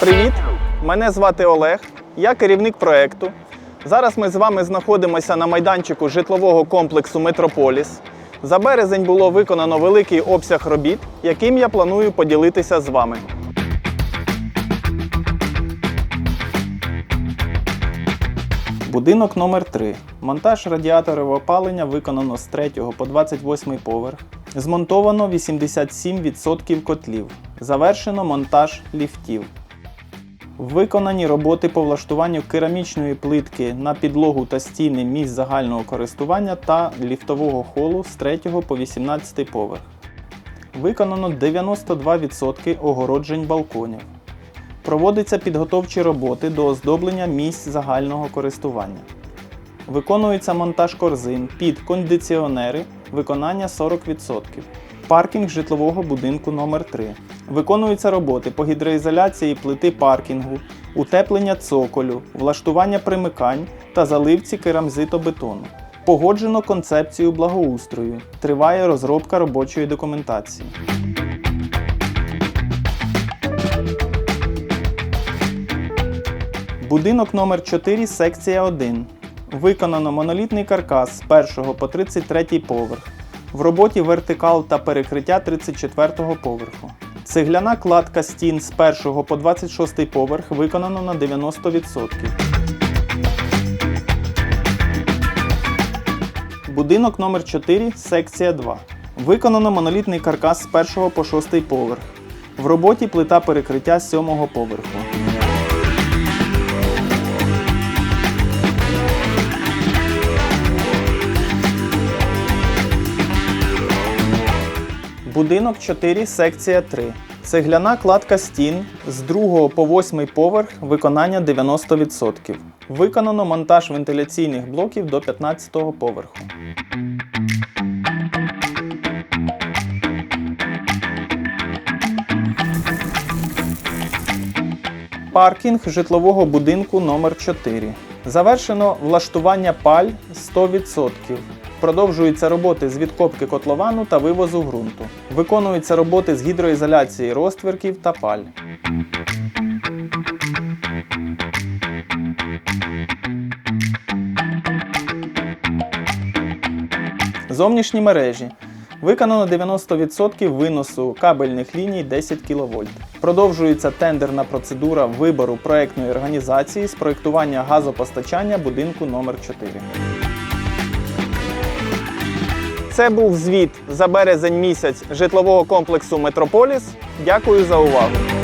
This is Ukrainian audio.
Привіт! Мене звати Олег, я керівник проекту. Зараз ми з вами знаходимося на майданчику житлового комплексу Метрополіс. За березень було виконано великий обсяг робіт, яким я планую поділитися з вами. Будинок номер 3 Монтаж радіаторів опалення виконано з 3 по 28 поверх. Змонтовано 87% котлів. Завершено монтаж ліфтів. Виконані роботи по влаштуванню керамічної плитки на підлогу та стіни місць загального користування та ліфтового холу з 3 по 18 поверх. Виконано 92% огороджень балконів. Проводяться підготовчі роботи до оздоблення місць загального користування. Виконується монтаж корзин під кондиціонери, виконання 40%. Паркінг житлового будинку номер 3 Виконуються роботи по гідроізоляції плити паркінгу, утеплення цоколю, влаштування примикань та заливці керамзитобетону. Погоджено концепцію благоустрою. Триває розробка робочої документації. Будинок номер 4 секція 1. Виконано монолітний каркас з 1 по 33 поверх. В роботі вертикал та перекриття 34 поверху. Цегляна кладка стін з 1 по 26 поверх виконано на 90%. Будинок номер 4 секція 2. Виконано монолітний каркас з 1 по 6 поверх. В роботі плита перекриття з 7 поверху. Будинок 4, секція 3. Цегляна кладка стін з 2 по 8 поверх виконання 90%. Виконано монтаж вентиляційних блоків до 15 поверху. Паркінг житлового будинку номер 4 Завершено влаштування паль 100%. Продовжуються роботи з відкопки котловану та вивозу ґрунту. Виконуються роботи з гідроізоляції розтвірків та паль. Зовнішні мережі. Виконано 90% виносу кабельних ліній 10 кВт. Продовжується тендерна процедура вибору проектної організації з проектування газопостачання будинку номер 4 Це був звіт за березень місяць житлового комплексу Метрополіс. Дякую за увагу.